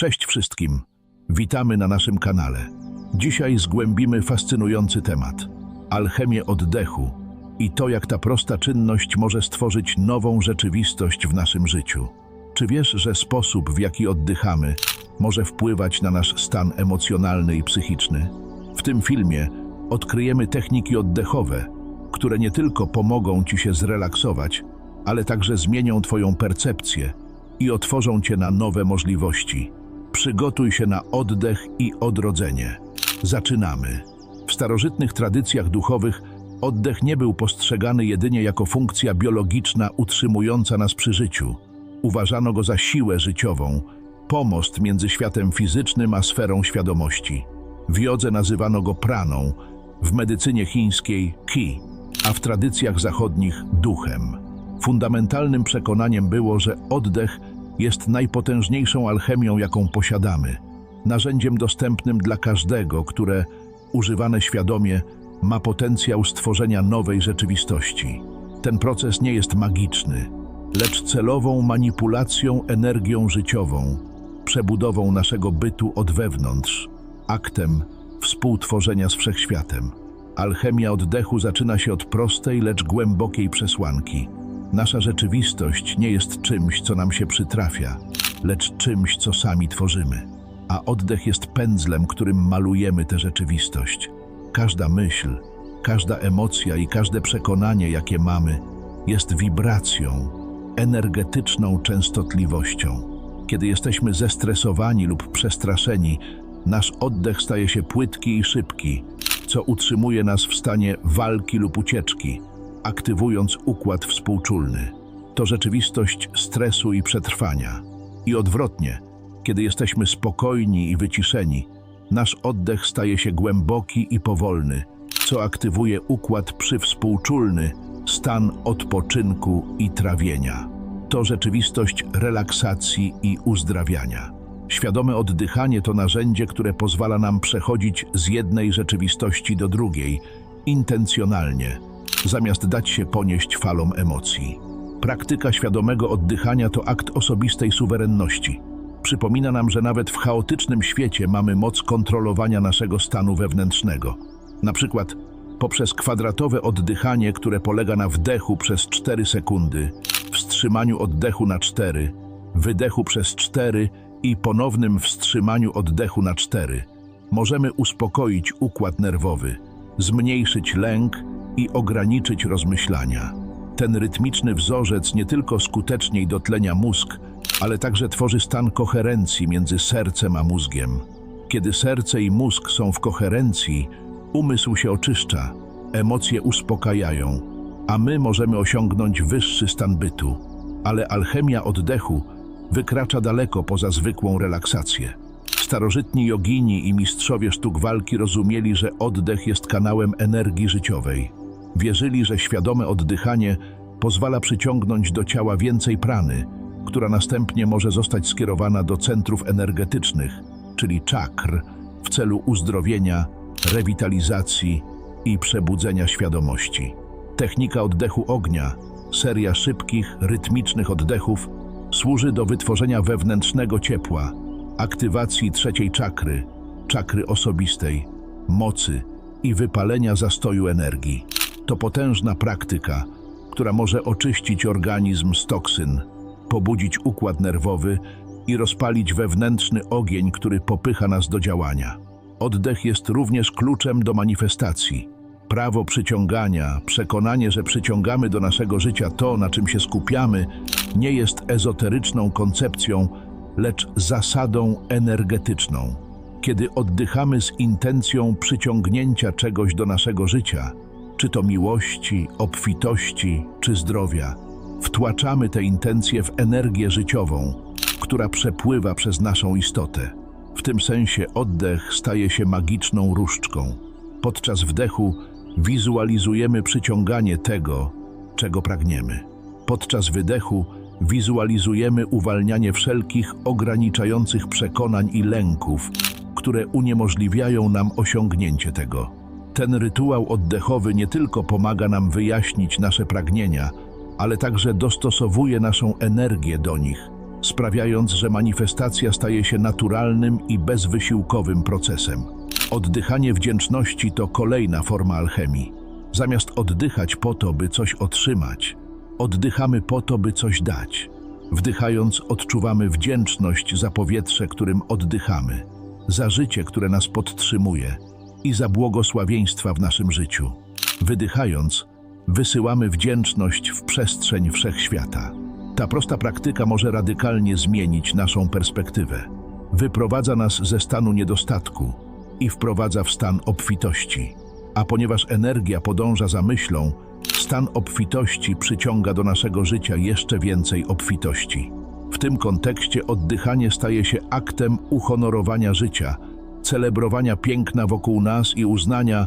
Cześć wszystkim. Witamy na naszym kanale. Dzisiaj zgłębimy fascynujący temat alchemię oddechu i to, jak ta prosta czynność może stworzyć nową rzeczywistość w naszym życiu. Czy wiesz, że sposób, w jaki oddychamy, może wpływać na nasz stan emocjonalny i psychiczny? W tym filmie odkryjemy techniki oddechowe, które nie tylko pomogą ci się zrelaksować, ale także zmienią Twoją percepcję i otworzą Cię na nowe możliwości. Przygotuj się na oddech i odrodzenie. Zaczynamy. W starożytnych tradycjach duchowych oddech nie był postrzegany jedynie jako funkcja biologiczna utrzymująca nas przy życiu. Uważano go za siłę życiową, pomost między światem fizycznym a sferą świadomości. W jodze nazywano go praną, w medycynie chińskiej ki, a w tradycjach zachodnich duchem. Fundamentalnym przekonaniem było, że oddech jest najpotężniejszą alchemią, jaką posiadamy, narzędziem dostępnym dla każdego, które, używane świadomie, ma potencjał stworzenia nowej rzeczywistości. Ten proces nie jest magiczny, lecz celową manipulacją energią życiową, przebudową naszego bytu od wewnątrz, aktem współtworzenia z wszechświatem. Alchemia oddechu zaczyna się od prostej, lecz głębokiej przesłanki. Nasza rzeczywistość nie jest czymś, co nam się przytrafia, lecz czymś, co sami tworzymy. A oddech jest pędzlem, którym malujemy tę rzeczywistość. Każda myśl, każda emocja i każde przekonanie, jakie mamy, jest wibracją, energetyczną częstotliwością. Kiedy jesteśmy zestresowani lub przestraszeni, nasz oddech staje się płytki i szybki, co utrzymuje nas w stanie walki lub ucieczki, aktywując układ współczulny. To rzeczywistość stresu i przetrwania. I odwrotnie, kiedy jesteśmy spokojni i wyciszeni, nasz oddech staje się głęboki i powolny, co aktywuje układ przywspółczulny, stan odpoczynku i trawienia. To rzeczywistość relaksacji i uzdrawiania. Świadome oddychanie to narzędzie, które pozwala nam przechodzić z jednej rzeczywistości do drugiej, intencjonalnie, zamiast dać się ponieść falom emocji. Praktyka świadomego oddychania to akt osobistej suwerenności. Przypomina nam, że nawet w chaotycznym świecie mamy moc kontrolowania naszego stanu wewnętrznego. Na przykład poprzez kwadratowe oddychanie, które polega na wdechu przez 4 sekundy, wstrzymaniu oddechu na 4, wydechu przez 4 i ponownym wstrzymaniu oddechu na 4. Możemy uspokoić układ nerwowy, zmniejszyć lęk i ograniczyć rozmyślania. Ten rytmiczny wzorzec nie tylko skuteczniej dotlenia mózg, ale także tworzy stan koherencji między sercem a mózgiem. Kiedy serce i mózg są w koherencji, umysł się oczyszcza, emocje uspokajają, a my możemy osiągnąć wyższy stan bytu. Ale alchemia oddechu wykracza daleko poza zwykłą relaksację. Starożytni jogini i mistrzowie sztuk walki rozumieli, że oddech jest kanałem energii życiowej. Wierzyli, że świadome oddychanie pozwala przyciągnąć do ciała więcej prany, która następnie może zostać skierowana do centrów energetycznych, czyli czakr, w celu uzdrowienia, rewitalizacji i przebudzenia świadomości. Technika oddechu ognia, seria szybkich, rytmicznych oddechów, służy do wytworzenia wewnętrznego ciepła, aktywacji trzeciej czakry, czakry osobistej, mocy i wypalenia zastoju energii. To potężna praktyka, która może oczyścić organizm z toksyn, pobudzić układ nerwowy i rozpalić wewnętrzny ogień, który popycha nas do działania. Oddech jest również kluczem do manifestacji. Prawo przyciągania, przekonanie, że przyciągamy do naszego życia to, na czym się skupiamy, nie jest ezoteryczną koncepcją, lecz zasadą energetyczną. Kiedy oddychamy z intencją przyciągnięcia czegoś do naszego życia, czy to miłości, obfitości, czy zdrowia, wtłaczamy te intencje w energię życiową, która przepływa przez naszą istotę. W tym sensie oddech staje się magiczną różdżką. Podczas wdechu wizualizujemy przyciąganie tego, czego pragniemy. Podczas wydechu wizualizujemy uwalnianie wszelkich ograniczających przekonań i lęków, które uniemożliwiają nam osiągnięcie tego. Ten rytuał oddechowy nie tylko pomaga nam wyjaśnić nasze pragnienia, ale także dostosowuje naszą energię do nich, sprawiając, że manifestacja staje się naturalnym i bezwysiłkowym procesem. Oddychanie wdzięczności to kolejna forma alchemii. Zamiast oddychać po to, by coś otrzymać, oddychamy po to, by coś dać. Wdychając, odczuwamy wdzięczność za powietrze, którym oddychamy, za życie, które nas podtrzymuje i za błogosławieństwa w naszym życiu. Wydychając, wysyłamy wdzięczność w przestrzeń wszechświata. Ta prosta praktyka może radykalnie zmienić naszą perspektywę. Wyprowadza nas ze stanu niedostatku i wprowadza w stan obfitości. A ponieważ energia podąża za myślą, stan obfitości przyciąga do naszego życia jeszcze więcej obfitości. W tym kontekście oddychanie staje się aktem uhonorowania życia, celebrowania piękna wokół nas i uznania,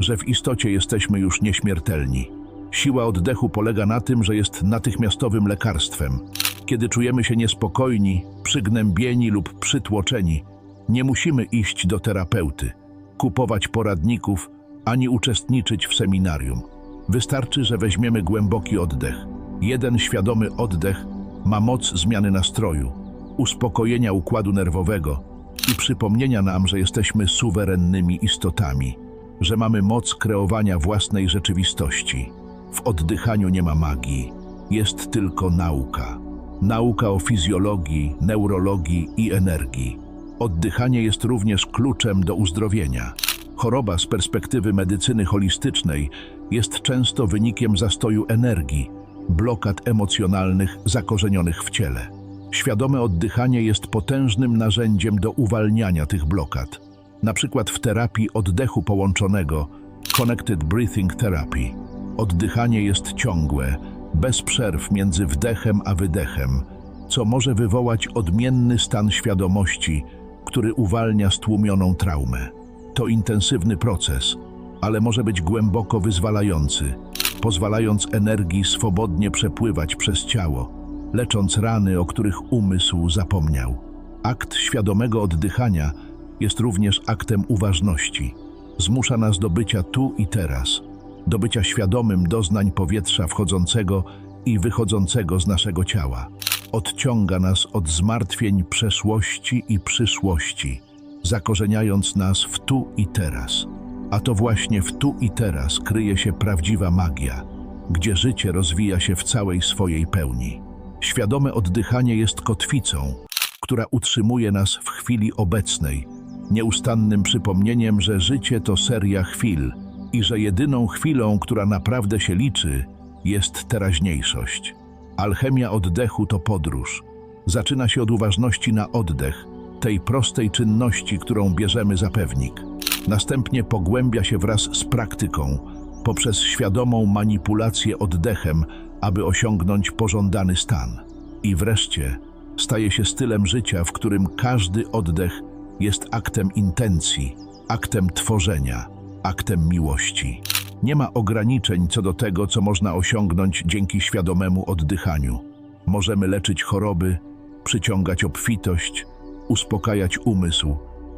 że w istocie jesteśmy już nieśmiertelni. Siła oddechu polega na tym, że jest natychmiastowym lekarstwem. Kiedy czujemy się niespokojni, przygnębieni lub przytłoczeni, nie musimy iść do terapeuty, kupować poradników ani uczestniczyć w seminarium. Wystarczy, że weźmiemy głęboki oddech. Jeden świadomy oddech ma moc zmiany nastroju, uspokojenia układu nerwowego i przypomnienia nam, że jesteśmy suwerennymi istotami, że mamy moc kreowania własnej rzeczywistości. W oddychaniu nie ma magii, jest tylko nauka. Nauka o fizjologii, neurologii i energii. Oddychanie jest również kluczem do uzdrowienia. Choroba z perspektywy medycyny holistycznej jest często wynikiem zastoju energii, blokad emocjonalnych zakorzenionych w ciele. Świadome oddychanie jest potężnym narzędziem do uwalniania tych blokad. Na przykład w terapii oddechu połączonego Connected Breathing Therapy. Oddychanie jest ciągłe, bez przerw między wdechem a wydechem, co może wywołać odmienny stan świadomości, który uwalnia stłumioną traumę. To intensywny proces, ale może być głęboko wyzwalający, pozwalając energii swobodnie przepływać przez ciało, lecząc rany, o których umysł zapomniał. Akt świadomego oddychania jest również aktem uważności. Zmusza nas do bycia tu i teraz, do bycia świadomym doznań powietrza wchodzącego i wychodzącego z naszego ciała. Odciąga nas od zmartwień przeszłości i przyszłości, zakorzeniając nas w tu i teraz. A to właśnie w tu i teraz kryje się prawdziwa magia, gdzie życie rozwija się w całej swojej pełni. Świadome oddychanie jest kotwicą, która utrzymuje nas w chwili obecnej, nieustannym przypomnieniem, że życie to seria chwil i że jedyną chwilą, która naprawdę się liczy, jest teraźniejszość. Alchemia oddechu to podróż. Zaczyna się od uważności na oddech, tej prostej czynności, którą bierzemy za pewnik. Następnie pogłębia się wraz z praktyką, poprzez świadomą manipulację oddechem, aby osiągnąć pożądany stan. I wreszcie staje się stylem życia, w którym każdy oddech jest aktem intencji, aktem tworzenia, aktem miłości. Nie ma ograniczeń co do tego, co można osiągnąć dzięki świadomemu oddychaniu. Możemy leczyć choroby, przyciągać obfitość, uspokajać umysł,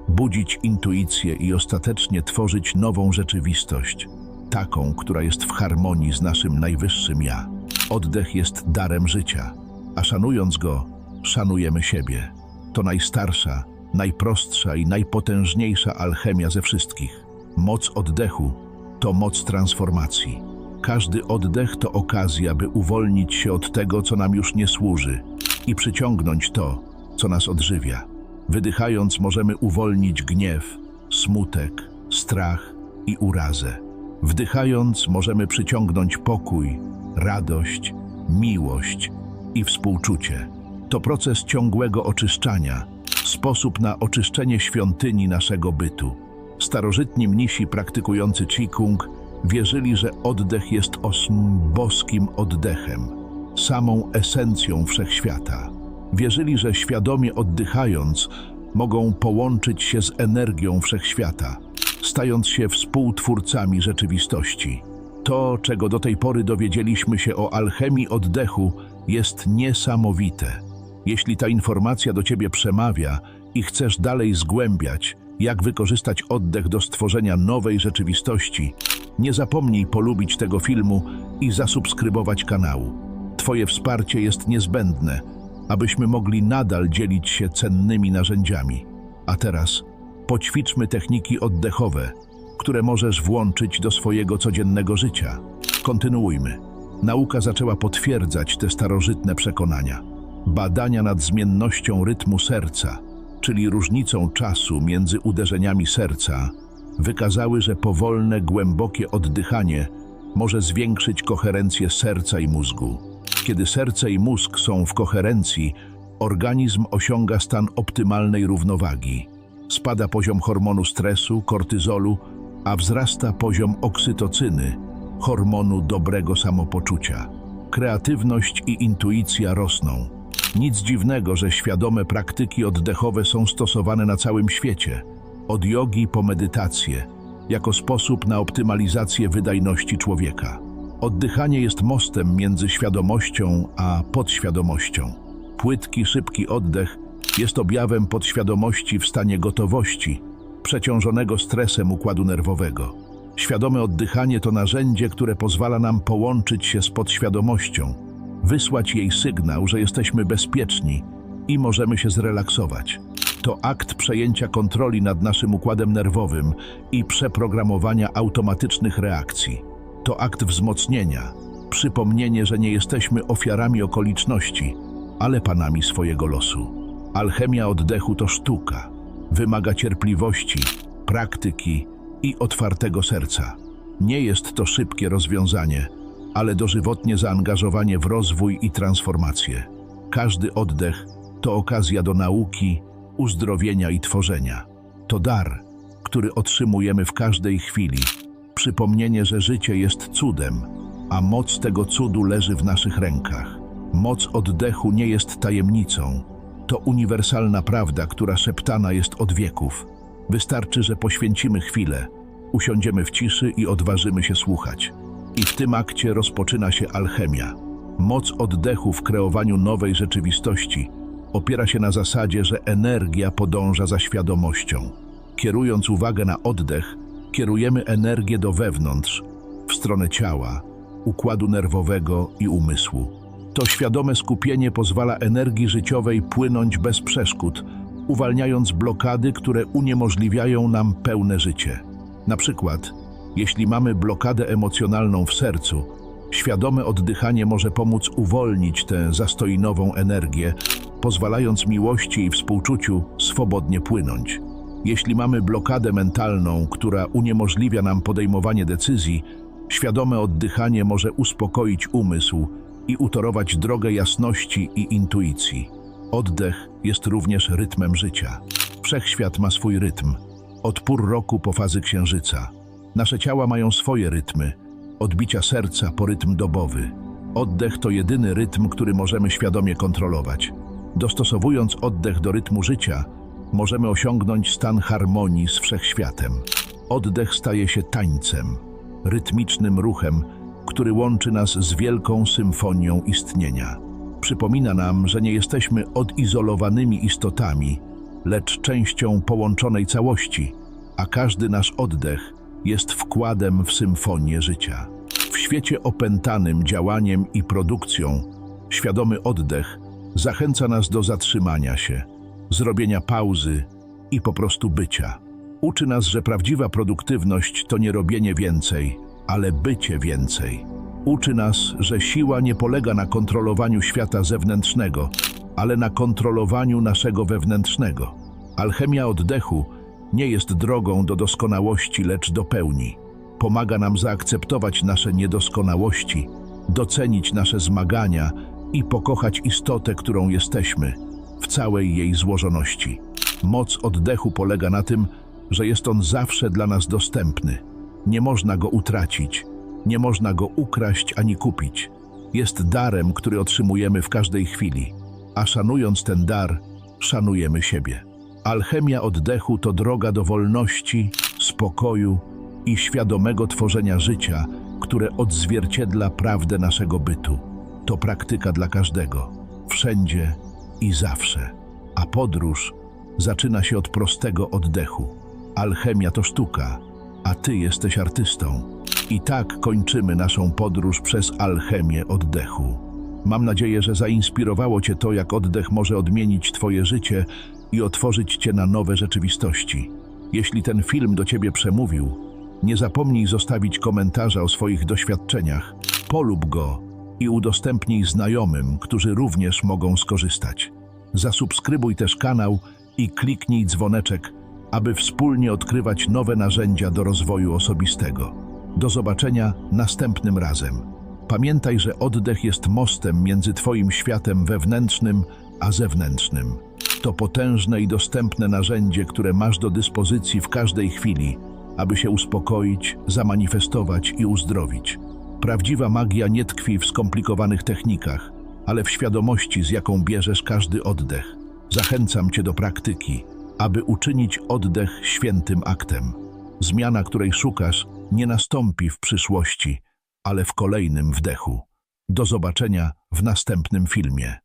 budzić intuicję i ostatecznie tworzyć nową rzeczywistość, taką, która jest w harmonii z naszym najwyższym ja. Oddech jest darem życia, a szanując go, szanujemy siebie. To najstarsza, najprostsza i najpotężniejsza alchemia ze wszystkich. Moc oddechu to moc transformacji. Każdy oddech to okazja, by uwolnić się od tego, co nam już nie służy i przyciągnąć to, co nas odżywia. Wydychając możemy uwolnić gniew, smutek, strach i urazę. Wdychając możemy przyciągnąć pokój, radość, miłość i współczucie. To proces ciągłego oczyszczania, sposób na oczyszczenie świątyni naszego bytu. Starożytni mnisi praktykujący Qigong wierzyli, że oddech jest osm boskim oddechem, samą esencją wszechświata. Wierzyli, że świadomie oddychając mogą połączyć się z energią wszechświata, stając się współtwórcami rzeczywistości. To, czego do tej pory dowiedzieliśmy się o alchemii oddechu, jest niesamowite. Jeśli ta informacja do Ciebie przemawia i chcesz dalej zgłębiać, jak wykorzystać oddech do stworzenia nowej rzeczywistości, nie zapomnij polubić tego filmu i zasubskrybować kanału. Twoje wsparcie jest niezbędne, abyśmy mogli nadal dzielić się cennymi narzędziami. A teraz poćwiczmy techniki oddechowe, które możesz włączyć do swojego codziennego życia. Kontynuujmy. Nauka zaczęła potwierdzać te starożytne przekonania. Badania nad zmiennością rytmu serca, czyli różnicą czasu między uderzeniami serca, wykazały, że powolne, głębokie oddychanie może zwiększyć koherencję serca i mózgu. Kiedy serce i mózg są w koherencji, organizm osiąga stan optymalnej równowagi. Spada poziom hormonu stresu, kortyzolu, a wzrasta poziom oksytocyny, hormonu dobrego samopoczucia. Kreatywność i intuicja rosną. Nic dziwnego, że świadome praktyki oddechowe są stosowane na całym świecie, od jogi po medytację, jako sposób na optymalizację wydajności człowieka. Oddychanie jest mostem między świadomością a podświadomością. Płytki, szybki oddech jest objawem podświadomości w stanie gotowości, przeciążonego stresem układu nerwowego. Świadome oddychanie to narzędzie, które pozwala nam połączyć się z podświadomością, wysłać jej sygnał, że jesteśmy bezpieczni i możemy się zrelaksować. To akt przejęcia kontroli nad naszym układem nerwowym i przeprogramowania automatycznych reakcji. To akt wzmocnienia, przypomnienie, że nie jesteśmy ofiarami okoliczności, ale panami swojego losu. Alchemia oddechu to sztuka. Wymaga cierpliwości, praktyki i otwartego serca. Nie jest to szybkie rozwiązanie, ale dożywotnie zaangażowanie w rozwój i transformację. Każdy oddech to okazja do nauki, uzdrowienia i tworzenia. To dar, który otrzymujemy w każdej chwili. Przypomnienie, że życie jest cudem, a moc tego cudu leży w naszych rękach. Moc oddechu nie jest tajemnicą. To uniwersalna prawda, która szeptana jest od wieków. Wystarczy, że poświęcimy chwilę, usiądziemy w ciszy i odważymy się słuchać. I w tym akcie rozpoczyna się alchemia. Moc oddechu w kreowaniu nowej rzeczywistości opiera się na zasadzie, że energia podąża za świadomością. Kierując uwagę na oddech, kierujemy energię do wewnątrz, w stronę ciała, układu nerwowego i umysłu. To świadome skupienie pozwala energii życiowej płynąć bez przeszkód, uwalniając blokady, które uniemożliwiają nam pełne życie. Na przykład, jeśli mamy blokadę emocjonalną w sercu, świadome oddychanie może pomóc uwolnić tę zastoinową energię, pozwalając miłości i współczuciu swobodnie płynąć. Jeśli mamy blokadę mentalną, która uniemożliwia nam podejmowanie decyzji, świadome oddychanie może uspokoić umysł i utorować drogę jasności i intuicji. Oddech jest również rytmem życia. Wszechświat ma swój rytm, od pór roku po fazy księżyca. Nasze ciała mają swoje rytmy, odbicia serca po rytm dobowy. Oddech to jedyny rytm, który możemy świadomie kontrolować. Dostosowując oddech do rytmu życia, możemy osiągnąć stan harmonii z wszechświatem. Oddech staje się tańcem, rytmicznym ruchem, który łączy nas z wielką symfonią istnienia. Przypomina nam, że nie jesteśmy odizolowanymi istotami, lecz częścią połączonej całości, a każdy nasz oddech jest wkładem w symfonię życia. W świecie opętanym działaniem i produkcją, świadomy oddech zachęca nas do zatrzymania się, zrobienia pauzy i po prostu bycia. Uczy nas, że prawdziwa produktywność to nie robienie więcej, ale bycie więcej. Uczy nas, że siła nie polega na kontrolowaniu świata zewnętrznego, ale na kontrolowaniu naszego wewnętrznego. Alchemia oddechu nie jest drogą do doskonałości, lecz do pełni. Pomaga nam zaakceptować nasze niedoskonałości, docenić nasze zmagania i pokochać istotę, którą jesteśmy, w całej jej złożoności. Moc oddechu polega na tym, że jest on zawsze dla nas dostępny. Nie można go utracić, nie można go ukraść ani kupić. Jest darem, który otrzymujemy w każdej chwili, a szanując ten dar, szanujemy siebie. Alchemia oddechu to droga do wolności, spokoju i świadomego tworzenia życia, które odzwierciedla prawdę naszego bytu. To praktyka dla każdego, wszędzie i zawsze. A podróż zaczyna się od prostego oddechu. Alchemia to sztuka, a ty jesteś artystą. I tak kończymy naszą podróż przez alchemię oddechu. Mam nadzieję, że zainspirowało Cię to, jak oddech może odmienić Twoje życie i otworzyć Cię na nowe rzeczywistości. Jeśli ten film do Ciebie przemówił, nie zapomnij zostawić komentarza o swoich doświadczeniach, polub go i udostępnij znajomym, którzy również mogą skorzystać. Zasubskrybuj też kanał i kliknij dzwoneczek, aby wspólnie odkrywać nowe narzędzia do rozwoju osobistego. Do zobaczenia następnym razem. Pamiętaj, że oddech jest mostem między Twoim światem wewnętrznym a zewnętrznym. To potężne i dostępne narzędzie, które masz do dyspozycji w każdej chwili, aby się uspokoić, zamanifestować i uzdrowić. Prawdziwa magia nie tkwi w skomplikowanych technikach, ale w świadomości, z jaką bierzesz każdy oddech. Zachęcam Cię do praktyki, aby uczynić oddech świętym aktem. Zmiana, której szukasz, nie nastąpi w przyszłości, ale w kolejnym wdechu. Do zobaczenia w następnym filmie.